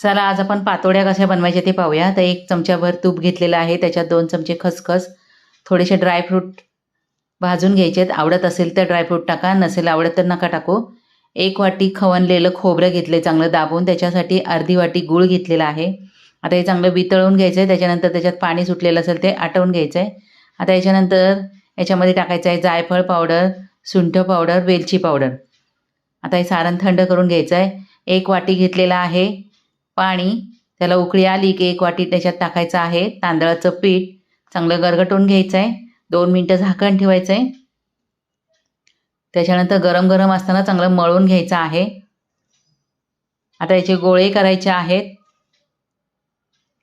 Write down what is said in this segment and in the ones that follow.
चला आज आपण पातोड्या कशा बनवायच्या ते पाहूया. तर एक चमच्याभर तूप घेतलेलं आहे त्याच्यात दोन चमचे खसखस थोडेसे ड्रायफ्रूट भाजून घ्यायचे आहेत आवडत असेल तर ड्रायफ्रूट टाका नसेल आवडत तर नका टाकू. एक वाटी खवणलेलं खोबरं घेतलं चांगलं दाबून त्याच्यासाठी अर्धी वाटी गूळ घेतलेला आहे. आता हे चांगलं वितळून घ्यायचं आहे त्याच्यानंतर त्याच्यात पाणी सुटलेलं असेल ते आटवून घ्यायचं आहे आता याच्यानंतर याच्यामध्ये टाकायचं आहे जायफळ पावडर सुंठ पावडर वेलची पावडर आता हे सारण थंड करून घ्यायचं आहे एक वाटी घेतलेला आहे पाणी. त्याला उकळी आली की एक वाटी त्याच्यात टाकायचं आहे. तांदळाचं पीठ. चांगलं गरगटून घ्यायचं आहे दोन मिनटं झाकण ठेवायचं आहे त्याच्यानंतर गरम गरम असताना चांगलं मळून घ्यायचं आहे. आता याचे गोळे करायचे आहेत.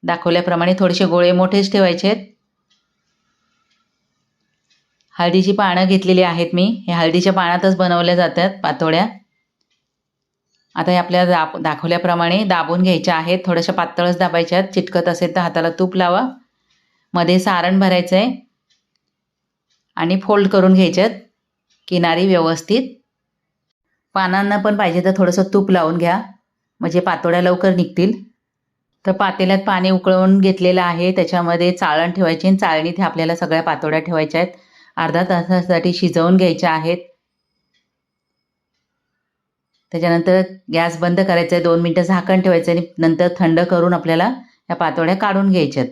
दाखवल्याप्रमाणे थोडेसे गोळे मोठेच ठेवायचे आहेत. हळदीची पानं घेतलेली आहेत मी. हे हळदीच्या पानातच बनवल्या जातात पातोळ्या. आता हे आपल्याला दाब दाखवल्याप्रमाणे दाबून घ्यायच्या आहेत. थोड्याशा पातळच दाबायच्या आहेत. चिटकत असेल तर हाताला तूप लावा. मध्ये सारण भरायचं आहे आणि फोल्ड करून घ्यायच्यात किनारी व्यवस्थित. पानांना पण पाहिजे तर थोडंसं तूप लावून घ्या. म्हणजे पातोड्या लवकर निघतील. तर पातेल्यात पाणी उकळवून घेतलेलं आहे. त्याच्यामध्ये चाळण ठेवायची आणि चाळणीत आपल्याला सगळ्या पातोड्या ठेवायच्या आहेत. अर्धा तासासाठी शिजवून घ्यायच्या आहेत. त्याच्यानंतर गॅस बंद करायचा आहे दोन मिनटं झाकण ठेवायचं आणि नंतर थंड करून आपल्याला या पातोळ्या काढून घ्यायच्यात.